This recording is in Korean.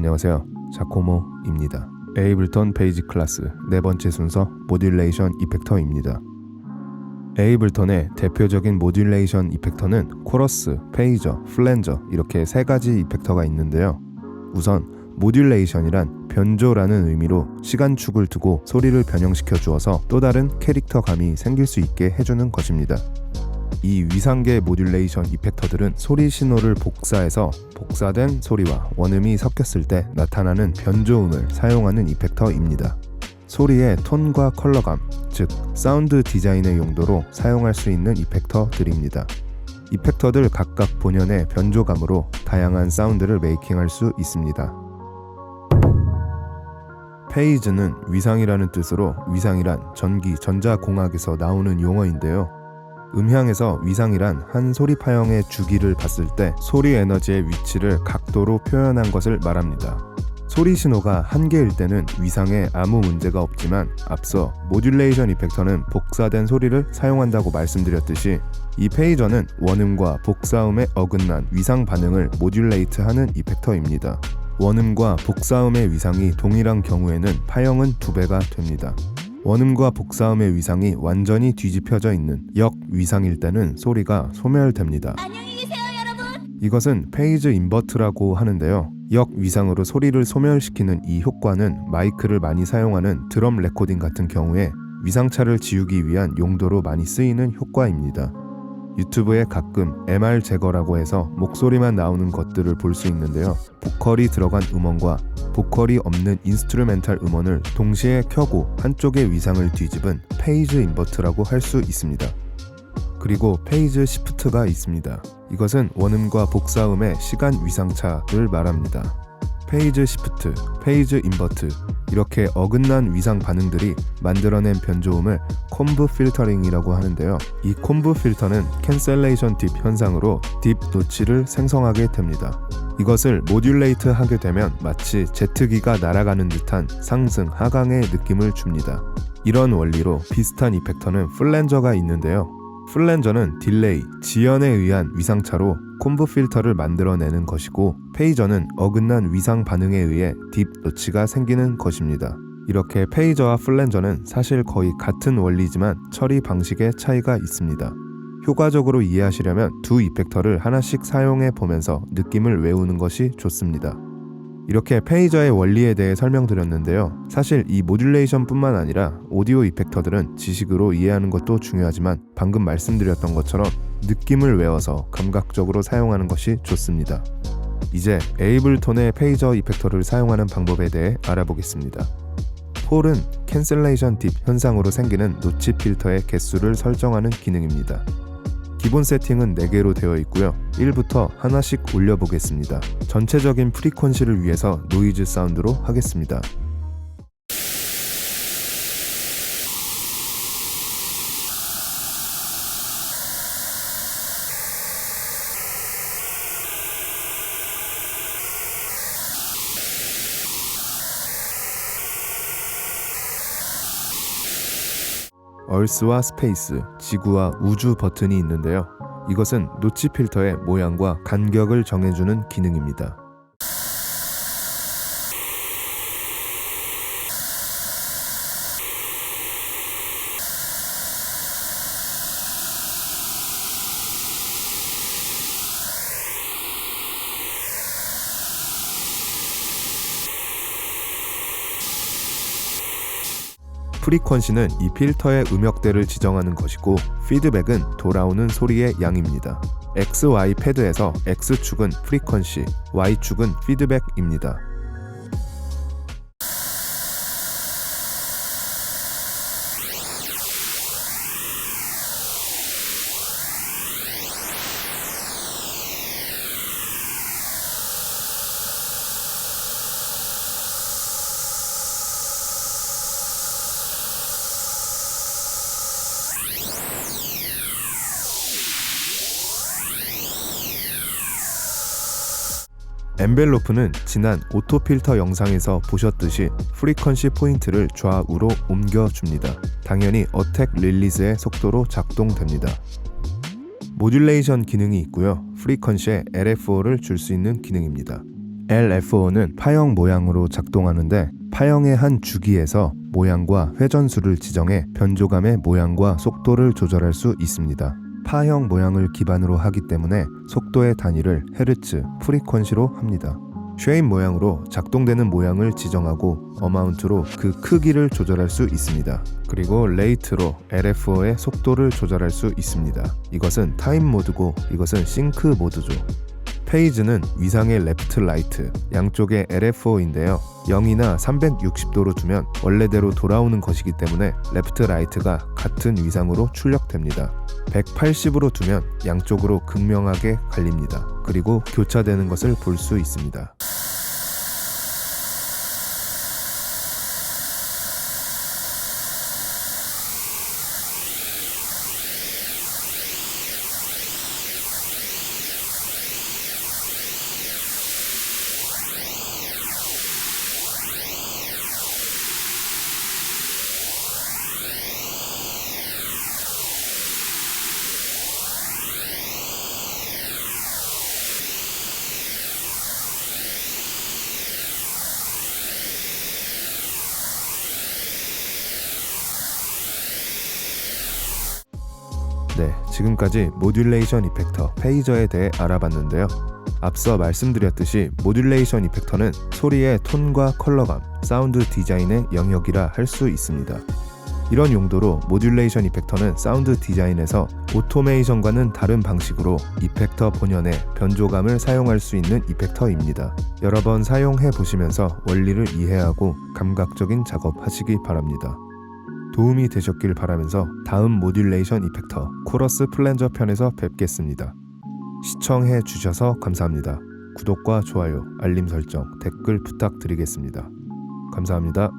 안녕하세요. 자코모입니다. 에이블턴 베이직 클래스 네 번째 순서 모듈레이션 이펙터입니다. 에이블턴의 대표적인 모듈레이션 이펙터는 코러스, 페이저, 플랜저 이렇게 세 가지 이펙터가 있는데요. 우선 모듈레이션이란 변조라는 의미로 시간축을 두고 소리를 변형시켜 주어서 또 다른 캐릭터감이 생길 수 있게 해주는 것입니다. 이 위상계 모듈레이션 이펙터들은 소리 신호를 복사해서 복사된 소리와 원음이 섞였을 때 나타나는 변조음을 사용하는 이펙터입니다. 소리의 톤과 컬러감, 즉 사운드 디자인의 용도로 사용할 수 있는 이펙터들입니다. 이펙터들 각각 본연의 변조감으로 다양한 사운드를 메이킹할 수 있습니다. 페이즈는 위상이라는 뜻으로 위상이란 전기, 전자공학에서 나오는 용어인데요. 음향에서 위상이란 한 소리 파형의 주기를 봤을 때 소리 에너지의 위치를 각도로 표현한 것을 말합니다. 소리 신호가 한 개일 때는 위상에 아무 문제가 없지만 앞서 모듈레이션 이펙터는 복사된 소리를 사용한다고 말씀드렸듯이 이 페이저는 원음과 복사음의 어긋난 위상 반응을 모듈레이트하는 이펙터입니다. 원음과 복사음의 위상이 동일한 경우에는 파형은 두 배가 됩니다. 원음과 복사음의 위상이 완전히 뒤집혀져 있는 역 위상일 때는 소리가 소멸됩니다. 안녕히 계세요, 여러분. 이것은 페이즈 인버트라고 하는데요. 역 위상으로 소리를 소멸시키는 이 효과는 마이크를 많이 사용하는 드럼 레코딩 같은 경우에 위상차를 지우기 위한 용도로 많이 쓰이는 효과입니다. 유튜브에 가끔 MR 제거라고 해서 목소리만 나오는 것들을 볼 수 있는데요. 보컬이 들어간 음원과 보컬이 없는 인스트루멘탈 음원을 동시에 켜고 한쪽의 위상을 뒤집은 페이즈 인버트라고 할 수 있습니다. 그리고 페이즈 시프트가 있습니다. 이것은 원음과 복사음의 시간 위상차를 말합니다. 페이즈 시프트, 페이즈 인버트 이렇게 어긋난 위상 반응들이 만들어낸 변조음을 콤브 필터링이라고 하는데요. 이 콤브 필터는 캔셀레이션 딥 현상으로 딥 노치를 생성하게 됩니다. 이것을 모듈레이트 하게 되면 마치 제트기가 날아가는 듯한 상승 하강의 느낌을 줍니다. 이런 원리로 비슷한 이펙터는 플랜저가 있는데요. 플랜저는 딜레이, 지연에 의한 위상차로 콤브 필터를 만들어내는 것이고 페이저는 어긋난 위상 반응에 의해 딥 노치가 생기는 것입니다. 이렇게 페이저와 플랜저는 사실 거의 같은 원리지만 처리 방식의 차이가 있습니다. 효과적으로 이해하시려면 두 이펙터를 하나씩 사용해 보면서 느낌을 외우는 것이 좋습니다. 이렇게 페이저의 원리에 대해 설명드렸는데요. 사실 이 모듈레이션뿐만 아니라 오디오 이펙터들은 지식으로 이해하는 것도 중요하지만 방금 말씀드렸던 것처럼 느낌을 외워서 감각적으로 사용하는 것이 좋습니다. 이제 에이블톤의 페이저 이펙터를 사용하는 방법에 대해 알아보겠습니다. 폴은 캔슬레이션 딥 현상으로 생기는 노치 필터의 개수를 설정하는 기능입니다. 기본 세팅은 4개로 되어 있고요. 1부터 하나씩 올려보겠습니다. 전체적인 프리퀀시를 위해서 노이즈 사운드로 하겠습니다. 얼스와 스페이스, 지구와 우주 버튼이 있는데요. 이것은 노치 필터의 모양과 간격을 정해주는 기능입니다. 프리퀀시는 이 필터의 음역대를 지정하는 것이고 피드백은 돌아오는 소리의 양입니다. XY 패드에서 X축은 프리퀀시, Y축은 피드백입니다. 엔벨로프는 지난 오토 필터 영상에서 보셨듯이 프리퀀시 포인트를 좌우로 옮겨줍니다. 당연히 어택 릴리즈의 속도로 작동됩니다. 모듈레이션 기능이 있고요. 프리퀀시에 LFO를 줄 수 있는 기능입니다. LFO는 파형 모양으로 작동하는데 파형의 한 주기에서 모양과 회전수를 지정해 변조감의 모양과 속도를 조절할 수 있습니다. 파형 모양을 기반으로 하기 때문에 속도의 단위를 헤르츠, 프리퀀시로 합니다. 쉐임 모양으로 작동되는 모양을 지정하고 어마운트로 그 크기를 조절할 수 있습니다. 그리고 레이트로 LFO의 속도를 조절할 수 있습니다. 이것은 타임 모드고 이것은 싱크 모드죠. 페이지는 위상의 레프트 라이트 양쪽에 LFO인데요. 0이나 360도로 두면 원래대로 돌아오는 것이기 때문에 레프트 라이트가 같은 위상으로 출력됩니다. 180으로 두면 양쪽으로 극명하게 갈립니다. 그리고 교차되는 것을 볼 수 있습니다. 네, 지금까지 모듈레이션 이펙터 페이저에 대해 알아봤는데요. 앞서 말씀드렸듯이 모듈레이션 이펙터는 소리의 톤과 컬러감, 사운드 디자인의 영역이라 할 수 있습니다. 이런 용도로 모듈레이션 이펙터는 사운드 디자인에서 오토메이션과는 다른 방식으로 이펙터 본연의 변조감을 사용할 수 있는 이펙터입니다. 여러 번 사용해 보시면서 원리를 이해하고 감각적인 작업하시기 바랍니다. 도움이 되셨길 바라면서 다음 모듈레이션 이펙터 코러스 플랜저 편에서 뵙겠습니다. 시청해 주셔서 감사합니다. 구독과 좋아요, 알림 설정, 댓글 부탁드리겠습니다. 감사합니다.